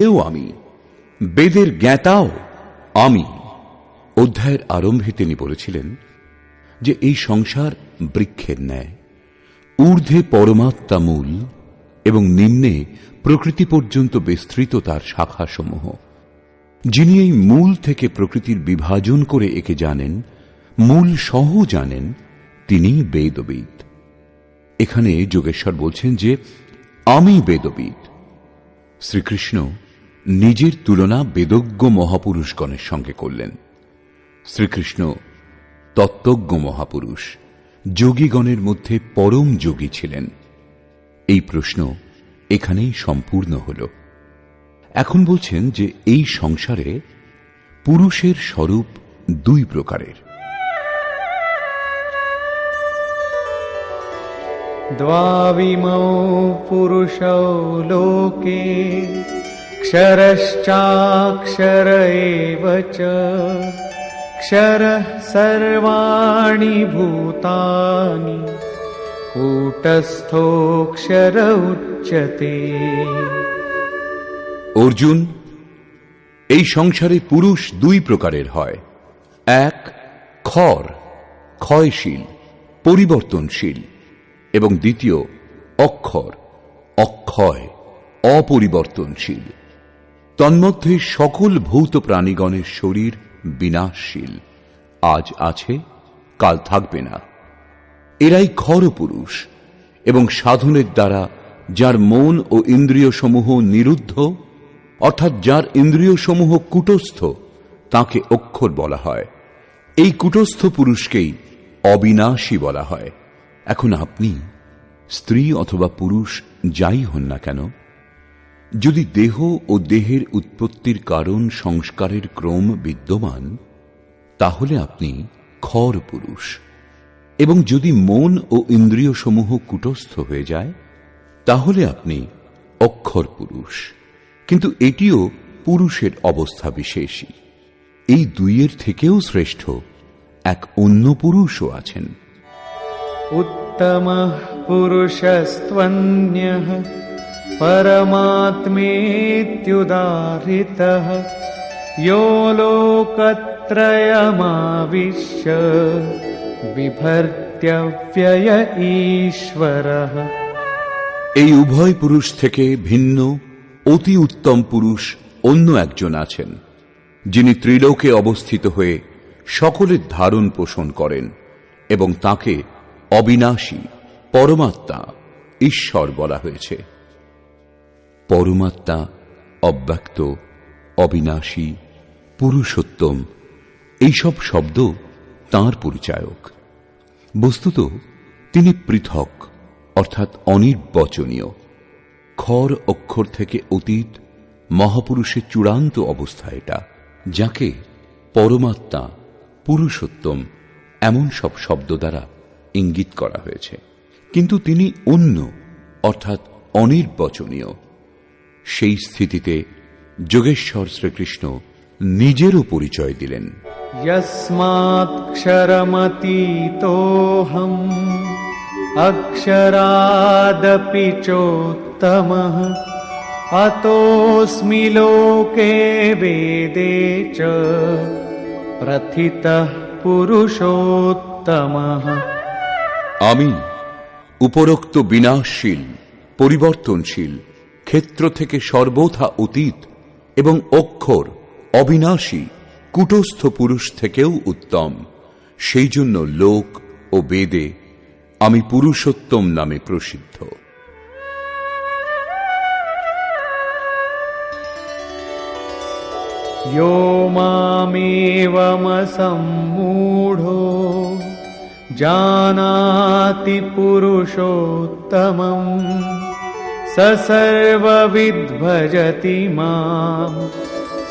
এও আমি। বেদের জ্ঞাতাও আমি। অধ্যায়ের আরম্ভে তিনি বলেছিলেন যে, এই সংসার বৃক্ষের ন্যায়। ঊর্ধ্বে পরমাত্মা মূল এবং নিম্নে প্রকৃতি পর্যন্ত বিস্তৃত তার শাখাসমূহ। যিনি এই মূল থেকে প্রকৃতির বিভাজন করে একে জানেন, মূল সহ জানেন, তিনি বেদবিদ। এখানে যোগেশ্বর বলছেন যে, আমি বেদবিদ। শ্রীকৃষ্ণ নিজের তুলনা বেদজ্ঞ মহাপুরুষগণের সঙ্গে করলেন। শ্রীকৃষ্ণ তত্ত্বজ্ঞ মহাপুরুষ, যোগীগণের মধ্যে পরম যোগী ছিলেন। এই প্রশ্ন এখানেই সম্পূর্ণ হল। এখন বলছেন যে এই সংসারে পুরুষের স্বরূপ দুই প্রকারের। দ্বাবিমৌ পুরুষ লোকে क्षरश्चाक्षर एव च क्षरः सर्वाणि भूतानि कूटस्थोऽक्षर उच्यते অর্জুন এই সংসারে পুরুষ দুই প্রকারের হয় এক খর ক্ষয়শীল পরিবর্তনশীল এবং দ্বিতীয় অক্ষর অক্ষয় অপরিবর্তনশীল তন্মধ্যে সকল ভৌত প্রাণীগণের শরীর বিনাশশীল। আজ আছে, কাল থাকবে না। এরাই খর পুরুষ এবং সাধনের দ্বারা যার মন ও ইন্দ্রিয় সমূহ নিরুদ্ধ, অর্থাৎ যার ইন্দ্রিয় সমূহ কুটস্থ, তাকে অক্ষর বলা হয়। এই কুটস্থ পুরুষকেই অবিনাশী বলা হয়। এখন আপনি, স্ত্রী অথবা পুরুষ, যাই হন না কেন যদি দেহ ও দেহের উৎপত্তির কারণ সংস্কারের ক্রম বিদ্যমান, তাহলে আপনি খর পুরুষ। এবং যদি মন ও ইন্দ্রিয় সমূহ কুটস্থ হয়ে যায়, তাহলে আপনি অক্ষর পুরুষ। কিন্তু এটিও পুরুষের অবস্থা বিশেষই এই দুইয়ের থেকেও শ্রেষ্ঠ এক অন্য পুরুষও আছেন। উত্তম পুরুষ परमात्मेत्युदाहृतः यो लोकत्रयमाविश्य बिभर्त्यव्यय ईश्वरः এই উভয় পুরুষ থেকে ভিন্ন অতি উত্তম পুরুষ অন্য একজন আছেন যিনি ত্রিলোকে অবস্থিত হয়ে সকলের ধারণ পোষণ করেন এবং তাকে অবিনাশী পরমাত্মা ঈশ্বর বলা হয়েছে পরমাত্মা, অব্যক্ত, অবিনাশী, পুরুষোত্তম, এইসব শব্দ তাঁর পরিচায়ক। বস্তুত, তিনি পৃথক, অর্থাৎ অনির্বচনীয়। খর অক্ষর থেকে অতীত, মহাপুরুষের চূড়ান্ত অবস্থা এটা, যাকে পরমাত্মা, পুরুষোত্তম এমন সব শব্দ দ্বারা ইঙ্গিত করা হয়েছে। কিন্তু তিনি অন্য, অর্থাৎ অনির্বচনীয় সেই স্থিতিতে যোগেশ্বর শ্রীকৃষ্ণ নিজেরও পরিচয় দিলেন। যস্মাৎক্ষরমতীতোহম অক্ষরাদপি চোত্তম অতোস্মি লোকে বেদে চ প্রথিত পুরুষোত্তম আমি উপরোক্ত বিনাশশীল পরিবর্তনশীল ক্ষেত্র থেকে সর্বথা অতীত এবং অক্ষর অবিনাশী কুটস্থ পুরুষ থেকেও উত্তম সেই জন্য লোক ও বেদে আমি পুরুষোত্তম নামে প্রসিদ্ধ यो मामेवमसम्मूढो जानाति पुरुषोत्तमम् स सर्वविद्भजति माम्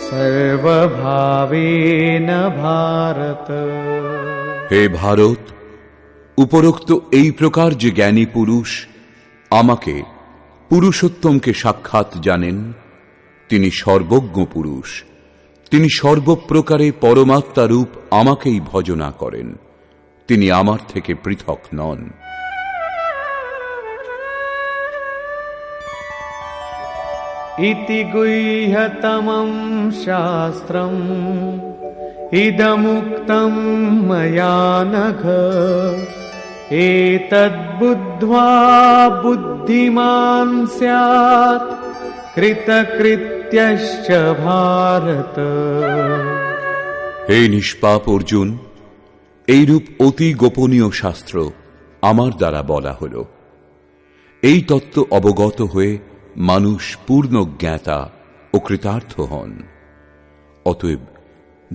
सर्वभावेन भारत হে ভারত উপরোক্ত এই প্রকার যে জ্ঞানী পুরুষ আমাকে পুরুষোত্তমকে সাক্ষাৎ জানেন তিনি সর্বজ্ঞ পুরুষ তিনি সর্বপ্রকারে পরমাত্মা রূপ আমাকেই ভজনা করেন তিনি আমার থেকে পৃথক নন इति गुह्यतमं शास्त्रम् इदमुक्तं मया नघ एतद्बुद्ध्वा बुद्धिमान् स्यात् कृतकृत्यश्च भारत হে নিষ্পাপ অর্জুন এইরূপ অতি গোপনীয় শাস্ত্র আমার দ্বারা বলা হল এই তত্ত্ব অবগত হয়ে মানুষ পূর্ণ জ্ঞাতা ও কৃতার্থ হন। অতএব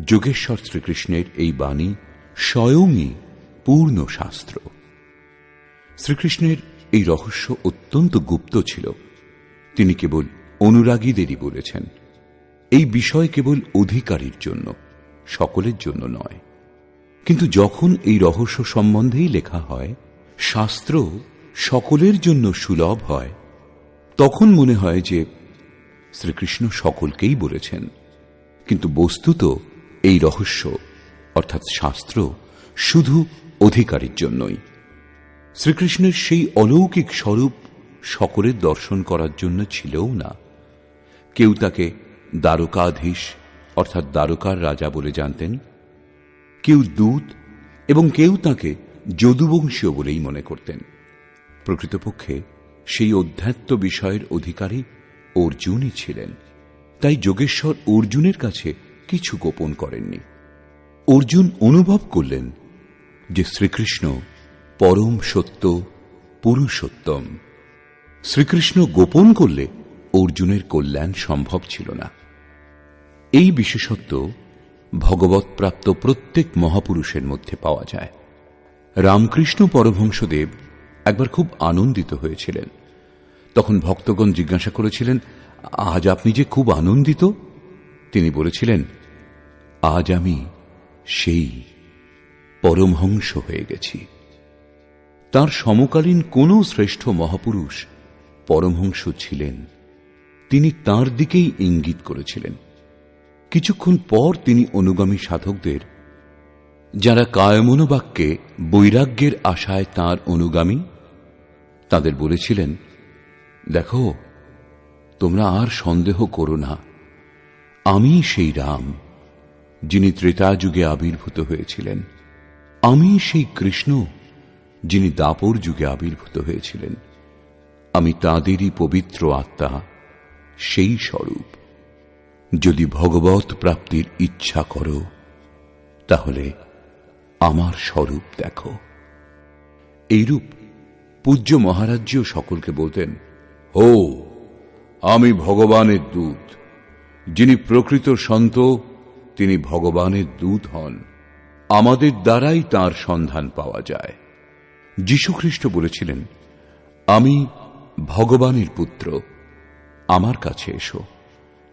যোগেশ্বর শ্রীকৃষ্ণের এই বাণী স্বয়ংই পূর্ণ শাস্ত্র। শ্রীকৃষ্ণের এই রহস্য অত্যন্ত গুপ্ত ছিল। তিনি কেবল অনুরাগীদেরই বলেছেন, এই বিষয় কেবল অধিকারীর জন্য, সকলের জন্য নয়। কিন্তু যখন এই রহস্য সম্বন্ধেই লেখা হয়, শাস্ত্র সকলের জন্য সুলভ হয় তখন মনে হয় যে শ্রীকৃষ্ণ সকলকেই বলেছেন। কিন্তু বস্তুত এই রহস্য, অর্থাৎ শাস্ত্র, শুধু অধিকারীর জন্যই। শ্রীকৃষ্ণের সেই অলৌকিক স্বরূপ সকলের দর্শন করার জন্য ছিলও না। কেউ তাকে দ্বারকাধীশ, অর্থাৎ দ্বারকার রাজা বলে জানতেন। কেউ দূত এবং কেউ তাকে যদুবংশীয় বলেই মনে করতেন। প্রকৃতপক্ষে সেই অধ্যাত্ম বিষয়ের অধিকারী অর্জুনই ছিলেন। তাই যোগেশ্বর অর্জুনের কাছে কিছু গোপন করেননি। অর্জুন অনুভব করলেন যে শ্রীকৃষ্ণ পরম সত্য, পুরুষোত্তম। শ্রীকৃষ্ণ গোপন করলে অর্জুনের কল্যাণ সম্ভব ছিল না। এই বিশেষত্ব ভগবত প্রাপ্ত প্রত্যেক মহাপুরুষের মধ্যে পাওয়া যায়। রামকৃষ্ণ পরমহংসদেব একবার খুব আনন্দিত হয়েছিলেন। তখন ভক্তগণ জিজ্ঞাসা করেছিলেন, আজ আপনি যে খুব আনন্দিত? তিনি বলেছিলেন, আজ আমি সেই পরমহংস হয়ে গেছি। তার সমকালীন কোন শ্রেষ্ঠ মহাপুরুষ পরমহংস ছিলেন। তিনি তার দিকেই ইঙ্গিত করেছিলেন। কিছুক্ষণ পর তিনি অনুগামী সাধকদের, যারা কায়মনোবাক্যে বৈরাগ্যের আশায় তার অনুগামী তাদের বলেছিলেন, দেখো, তোমরা আর সন্দেহ করো না। আমি সেই রাম, যিনি ত্রেতা যুগে আবির্ভূত হয়েছিলেন। আমি সেই কৃষ্ণ, যিনি দাপর যুগে আবির্ভূত হয়েছিলেন। আমি তাঁদেরই পবিত্র আত্মা, সেই স্বরূপ। যদি ভগবত প্রাপ্তির ইচ্ছা করো, তাহলে আমার স্বরূপ দেখো। এইরূপ পূজ্য মহারাজ্য সকলকে বলতেন ও আমি ভগবানের দূত। যিনি প্রকৃত সন্ত, তিনি ভগবানের দূত হন। আমাদের দ্বারাই তার সন্ধান পাওয়া যায়। যীশুখ্রিস্ট বলেছিলেন, আমি ভগবানের পুত্র, আমার কাছে এসো।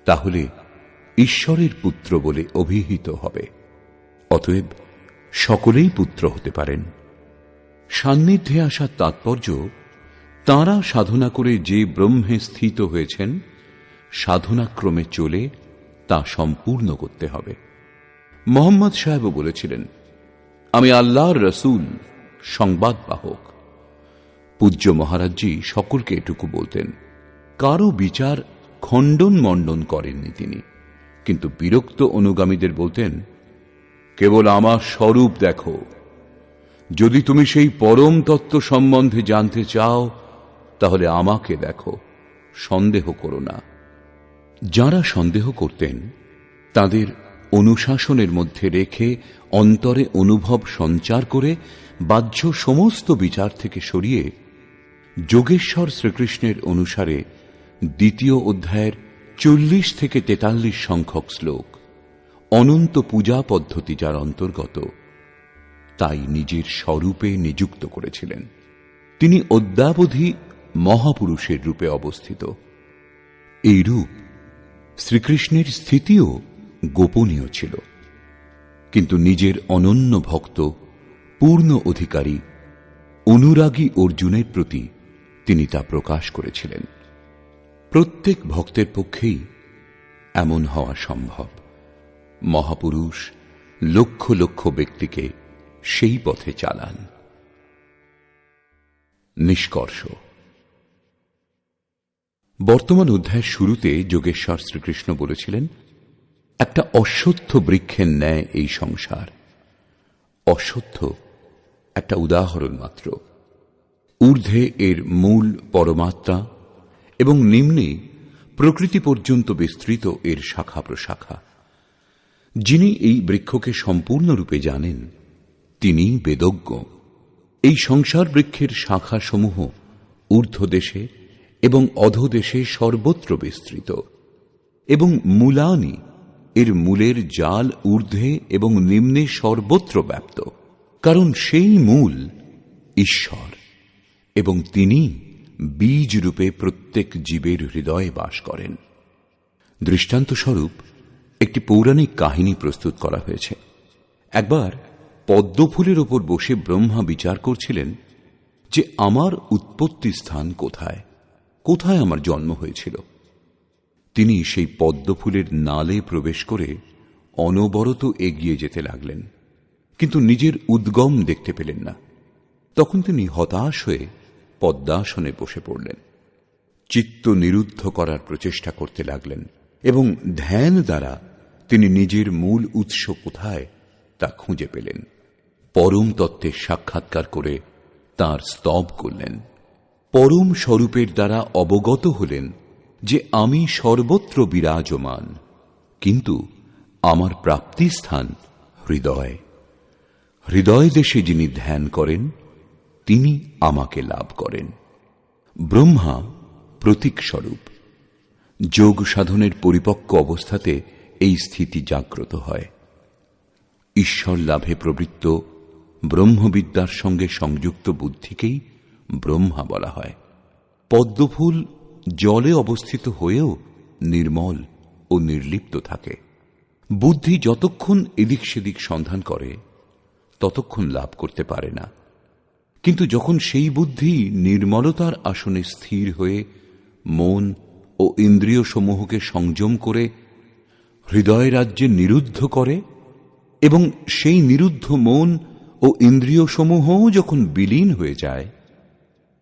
তাহলে ঈশ্বরের পুত্র বলে অভিহিত হবে। অতএব সকলেই পুত্র হতে পারেন। সান্নিধ্যে আসার তাৎপর্য, তাঁরা সাধনা করে যে ব্রহ্মে স্থিত হয়েছেন, সাধনাক্রমে চলে তা সম্পূর্ণ করতে হবে। মোহাম্মদ সাহেবও বলেছিলেন, আমি আল্লাহর রসুল, সংবাদ বাহক। পূজ্য মহারাজজি সকলকে এটুকু বলতেন কারও বিচার খণ্ডন মণ্ডন করেননি তিনি। কিন্তু বিরক্ত অনুগামীদের বলতেন, কেবল আমার স্বরূপ দেখো যদি তুমি সেই পরম তত্ত্ব সম্বন্ধে জানতে চাও, তাহলে আমাকে দেখো, সন্দেহ করো না। যারা সন্দেহ করতেন, তাদের অনুশাসনের মধ্যে রেখে অন্তরে অনুভব সঞ্চার করে বাহ্য সমস্ত বিচার থেকে সরিয়ে যোগেশ্বর শ্রীকৃষ্ণের অনুসারে দ্বিতীয় অধ্যায়ের চল্লিশ থেকে তেতাল্লিশ সংখ্যক শ্লোক, অনন্ত পূজা পদ্ধতি যার অন্তর্গত। তাই নিজের স্বরূপে নিযুক্ত করেছিলেন। তিনি অদ্যাবধি মহাপুরুষের রূপে অবস্থিত। এই রূপ শ্রীকৃষ্ণের স্থিতিও গোপনীয় ছিল। কিন্তু নিজের অনন্য ভক্ত, পূর্ণ অধিকারী অনুরাগী অর্জুনের প্রতি তিনি তা প্রকাশ করেছিলেন। প্রত্যেক ভক্তের পক্ষেই এমন হওয়া সম্ভব। মহাপুরুষ লক্ষ লক্ষ ব্যক্তিকে সেই পথে চালান। নিষ্কর্ষ। বর্তমান অধ্যায়ের শুরুতে যোগেশ্বর শ্রীকৃষ্ণ বলেছিলেন, একটা অশ্বত্থ বৃক্ষের ন্যায় এই সংসার। অশ্বত্থ একটা উদাহরণ মাত্র। ঊর্ধ্বে এর মূল পরমাত্মা এবং নিম্নে প্রকৃতি পর্যন্ত বিস্তৃত এর শাখা প্রশাখা যিনি এই বৃক্ষকে সম্পূর্ণরূপে জানেন তিনি বেদজ্ঞ। এই সংসার বৃক্ষের শাখাসমূহ ঊর্ধ্বদেশে এবং অধদেশে সর্বত্র বিস্তৃত এবং মূলানি এর মূলের জাল ঊর্ধ্বে এবং নিম্নে সর্বত্র ব্যাপ্ত, কারণ সেই মূল ঈশ্বর এবং তিনি বীজ রূপে প্রত্যেক জীবের হৃদয়ে বাস করেন। দৃষ্টান্তস্বরূপ একটি পৌরাণিক কাহিনী প্রস্তুত করা হয়েছে। একবার পদ্মফুলের ওপর বসে ব্রহ্মা বিচার করছিলেন যে আমার উৎপত্তি স্থান কোথায় কোথায় আমার জন্ম হয়েছিল। তিনি সেই পদ্মফুলের নালে প্রবেশ করে অনবরত এগিয়ে যেতে লাগলেন, কিন্তু নিজের উদ্গম দেখতে পেলেন না। তখন তিনি হতাশ হয়ে পদ্মাসনে বসে পড়লেন। চিত্ত নিরুদ্ধ করার প্রচেষ্টা করতে লাগলেন এবং ধ্যান দ্বারা তিনি নিজের মূল উৎস কোথায় তা খুঁজে পেলেন। পরম তত্ত্বের সাক্ষাৎকার করে তার স্তব করলেন। পরম স্বরূপের দ্বারা অবগত হলেন যে আমি সর্বত্র বিরাজমান, কিন্তু আমার প্রাপ্তিস্থান হৃদয়। হৃদয় দেশে যিনি ধ্যান করেন, তিনি আমাকে লাভ করেন। ব্রহ্মা প্রতীক স্বরূপ। যোগ সাধনের পরিপক্ক অবস্থাতে এই স্থিতি জাগ্রত হয়। ঈশ্বর লাভে প্রবৃত্ত ব্রহ্মবিদ্যার সঙ্গে সংযুক্ত বুদ্ধিকেই ব্রহ্মা বলা হয়। পদ্মফুল জলে অবস্থিত হয়েও নির্মল ও নির্লিপ্ত থাকে। বুদ্ধি যতক্ষণ এদিক সেদিক সন্ধান করে, ততক্ষণ লাভ করতে পারে না। কিন্তু যখন সেই বুদ্ধি নির্মলতার আসনে স্থির হয়ে মন ও ইন্দ্রিয় সমূহকে সংযম করে, হৃদয় রাজ্যে নিরুদ্ধ করে এবং সেই নিরুদ্ধ মন ও ইন্দ্রিয় সমূহও যখন বিলীন হয়ে যায়,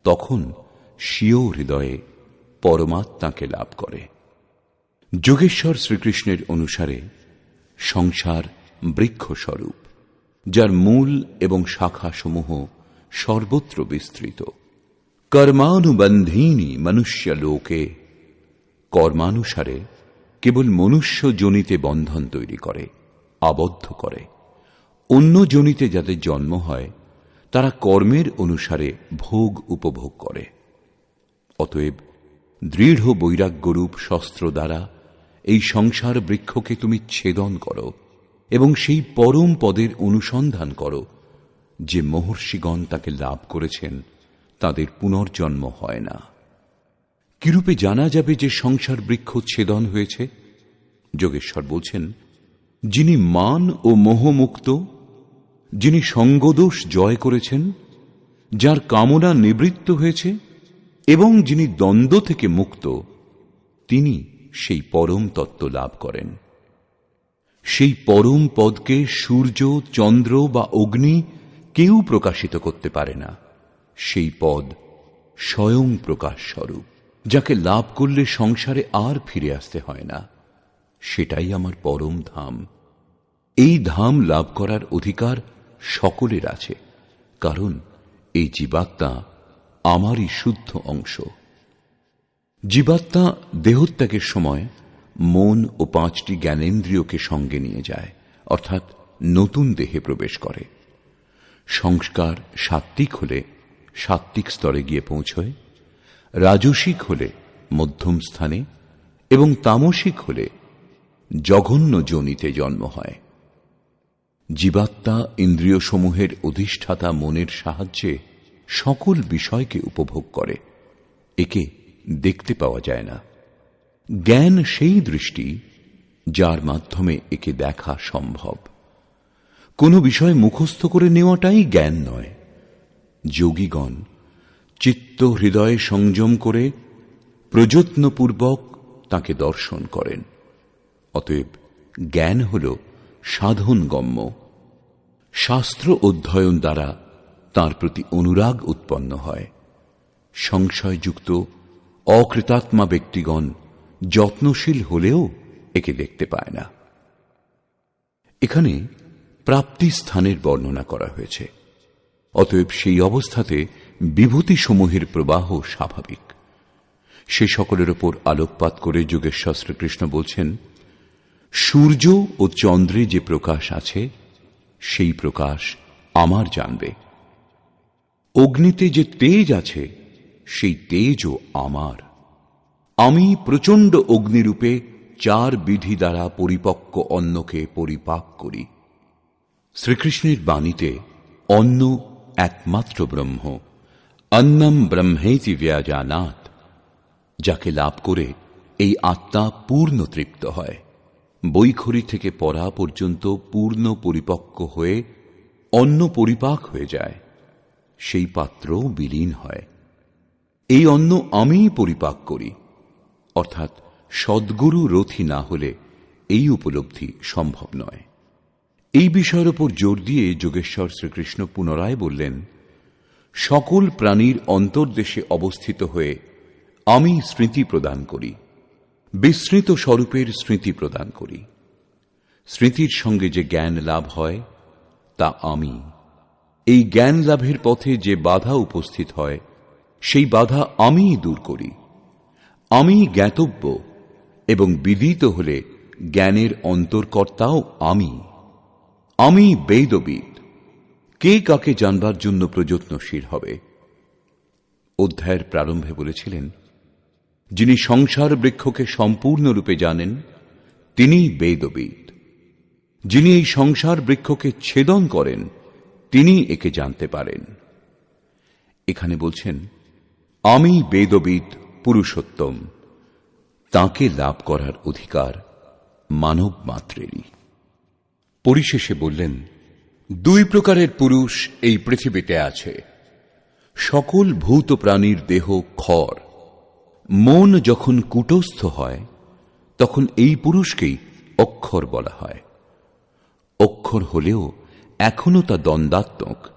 তখন স্বীয় হৃদয়ে পরমাত্মাকে লাভ করে। যোগেশ্বর শ্রীকৃষ্ণের অনুসারে সংসার বৃক্ষস্বরূপ, যার মূল এবং শাখাসমূহ সর্বত্র বিস্তৃত। কর্মানুবন্ধীনি মনুষ্য লোকে কর্মানুসারে কেবল মনুষ্য জনিতে বন্ধন তৈরি করে। আবদ্ধ করে। অন্য জনিতে যাদের জন্ম হয়, তারা কর্মের অনুসারে ভোগ উপভোগ করে। অতএব দৃঢ় বৈরাগ্যরূপ শস্ত্র দ্বারা এই সংসার বৃক্ষকে তুমি ছেদন করো এবং সেই পরম পদের অনুসন্ধান করো যে মহর্ষিগণ তাকে লাভ করেছেন, তাদের পুনর্জন্ম হয় না। কিরূপে জানা যাবে যে সংসার বৃক্ষ ছেদন হয়েছে? যোগেশ্বর বলছেন যিনি মান ও মোহমুক্ত, যিনি সঙ্গদোষ জয় করেছেন, যার কামনা নিবৃত্ত হয়েছে, এবং যিনি দ্বন্দ্ব থেকে মুক্ত, তিনি সেই পরম তত্ত্ব লাভ করেন। সেই পরম পদকে সূর্য, চন্দ্র বা অগ্নি কেউ প্রকাশিত করতে পারে না। সেই পদ স্বয়ং প্রকাশ স্বরূপ, যাকে লাভ করলে সংসারে আর ফিরে আসতে হয় না। সেটাই আমার পরম ধাম। এই ধাম লাভ করার অধিকার সকলের আছে, কারণ এই জীবাত্মা আমারই শুদ্ধ অংশ। জীবাত্মা দেহত্যাগের সময় মন ও পাঁচটি জ্ঞানেন্দ্রিয়কে সঙ্গে নিয়ে যায়, অর্থাৎ নতুন দেহে প্রবেশ করে। সংস্কার সাত্ত্বিক হলে সাত্ত্বিক স্তরে গিয়ে পৌঁছয়, রাজসিক হলে মধ্যম স্থানে এবং তামসিক হলে জঘন্য জনিতে জন্ম হয়। জীবাত্মা ইন্দ্রিয়সমূহের অধিষ্ঠাতা মনের সাহায্যে সকল বিষয়কে উপভোগ করে, একে দেখতে পাওয়া যায় না। জ্ঞান সেই দৃষ্টি যার মাধ্যমে একে দেখা সম্ভব। কোনো বিষয় মুখস্থ করে নেওয়াটাই জ্ঞান নয়। যোগীগণ চিত্ত হৃদয়ে সংযম করে প্রযত্নপূর্বক তাকে দর্শন করেন। অতএব জ্ঞান হল সাধনগম্য শাস্ত্র অধ্যয়ন দ্বারা তার প্রতি অনুরাগ উৎপন্ন হয়। সংশয়যুক্ত, অকৃতাত্মা ব্যক্তিগণ যত্নশীল হলেও একে দেখতে পায় না। এখানে প্রাপ্তি স্থানের বর্ণনা করা হয়েছে। অতএব সেই অবস্থাতে বিভূতি সমূহের প্রবাহ স্বাভাবিক। সে সকলের ওপর আলোকপাত করে যোগেশ্বর শ্রীকৃষ্ণ বলছেন সূর্য ও চন্দ্রে যে প্রকাশ আছে, সেই প্রকাশ আমার জানবে। অগ্নিতে যে তেজ আছে, সেই তেজও আমার। আমি প্রচণ্ড অগ্নিরূপে চার বিধি দ্বারা পরিপক্ক অন্নকে পরিপাক করি। শ্রীকৃষ্ণের বাণীতে অন্ন একমাত্র ব্রহ্ম, অন্নম ব্রহ্মেতি ব্যাজানাত, যাকে লাভ করে এই আত্মা পূর্ণ তৃপ্ত হয়। বৈখরি থেকে পড়া পর্যন্ত পূর্ণ পরিপক্ক হয়ে অন্ন পরিপাক হয়ে যায়। সেই পাত্র বিলীন হয়। এই অন্ন আমিই পরিপাক করি। অর্থাৎ সদ্গুরু রথি না হলে এই উপলব্ধি সম্ভব নয়। এই বিষয়ের উপর জোর দিয়ে যোগেশ্বর শ্রীকৃষ্ণ পুনরায় বললেন, সকল প্রাণীর অন্তর্দেশে অবস্থিত হয়ে আমি স্মৃতি প্রদান করি। বিস্মৃত স্বরূপের স্মৃতি প্রদান করি। স্মৃতির সঙ্গে যে জ্ঞান লাভ হয়, তা আমি। এই জ্ঞান লাভের পথে যে বাধা উপস্থিত হয়, সেই বাধা আমিই দূর করি। আমি জ্ঞাতব্য এবং বিদিত হলে জ্ঞানের অন্তর্কর্তাও আমি। আমি বেদবিদ। কে কাকে জানবার জন্য প্রযত্নশীল হবে? অধ্যায়ের প্রারম্ভে বলেছিলেন যিনি সংসার বৃক্ষকে সম্পূর্ণরূপে জানেন, তিনিই বেদবিদ। যিনি এই সংসার বৃক্ষকে ছেদন করেন তিনি একে জানতে পারেন। এখানে বলছেন, আমি বেদবিদ পুরুষোত্তম, তাকে লাভ করার অধিকার মানব মাত্রেরই। পরিশেষে বললেন, দুই প্রকারের পুরুষ এই পৃথিবীতে আছে। সকল ভূত প্রাণীর দেহ খর মন যখন কুটস্থ হয়, তখন এই পুরুষকেই অক্ষর বলা হয়। অক্ষর হলেও এখনও তা দ্বন্দ্বাত্মক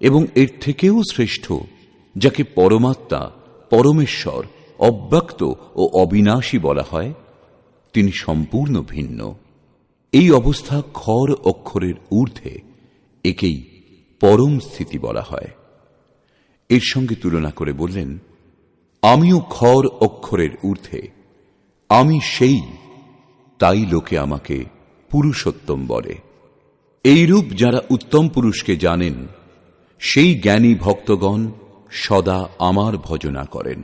এবং এর থেকেও শ্রেষ্ঠ, যাকে পরমাত্মা, পরমেশ্বর, অব্যক্ত ও অবিনাশী বলা হয়, তিনি সম্পূর্ণ ভিন্ন। এই অবস্থা খর অক্ষরের ঊর্ধ্বে একেই পরম স্থিতি বলা হয়। এর সঙ্গে তুলনা করে বললেন আমিও খর অক্ষরের ঊর্ধ্বে। আমি সেই, তাই লোকে আমাকে পুরুষোত্তম বলে। এইরূপ যারা উত্তম পুরুষকে জানেন, সেই জ্ঞানী ভক্তগণ সদা আমার ভজনা করেন।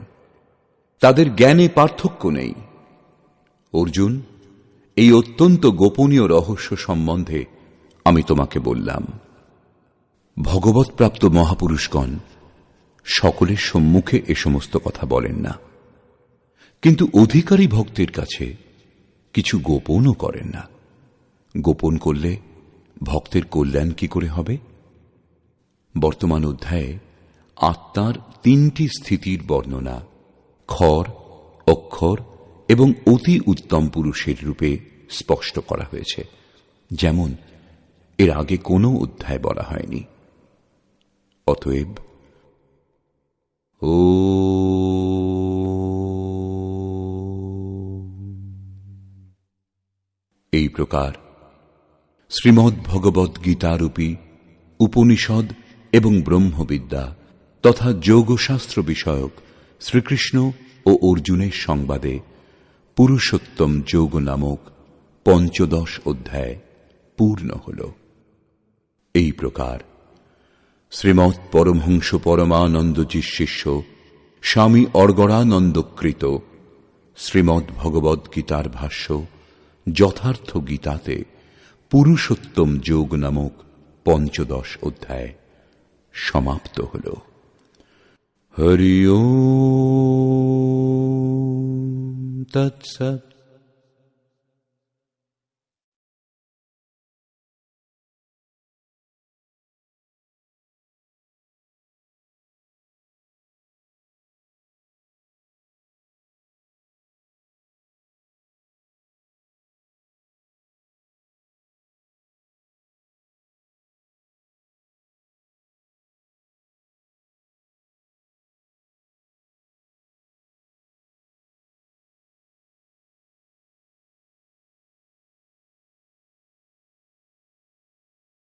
তাদের জ্ঞানে পার্থক্য নেই। অর্জুন, এই অত্যন্ত গোপনীয় রহস্য সম্বন্ধে আমি তোমাকে বললাম। ভগবৎপ্রাপ্ত মহাপুরুষগণ সকলের সম্মুখে এ সমস্ত কথা বলেন না। কিন্তু অধিকারী ভক্তের কাছে কিছু গোপনও করেন না। গোপন করলে ভক্তের কল্যাণ কি করে হবে? বর্তমান অধ্যায়ে আত্মার তিনটি স্থিতির বর্ণনা খর, অক্ষর এবং অতি উত্তম পুরুষের রূপে স্পষ্ট করা হয়েছে। যেমন, এর আগে কোনো অধ্যায় বলা হয়নি। অতএব এই প্রকার শ্রীমদ্ ভগবদ গীতারূপী উপনিষদ এবং ব্রহ্মবিদ্যা তথা যোগশাস্ত্র বিষয়ক শ্রীকৃষ্ণ ও অর্জুনের সংবাদে পুরুষোত্তম যোগ নামক পঞ্চদশ অধ্যায় পূর্ণ হল। এই প্রকার শ্রীমৎ পরমহংস পরমানন্দজির শিষ্য, স্বামী অর্গড়ানন্দকৃত শ্রীমদ্ ভগবদ গীতার ভাষ্য, যথার্থ গীতাতে পুরুষোত্তম যোগ নামক পঞ্চদশ অধ্যায় সমাপ্ত হল। হরি তৎসৎ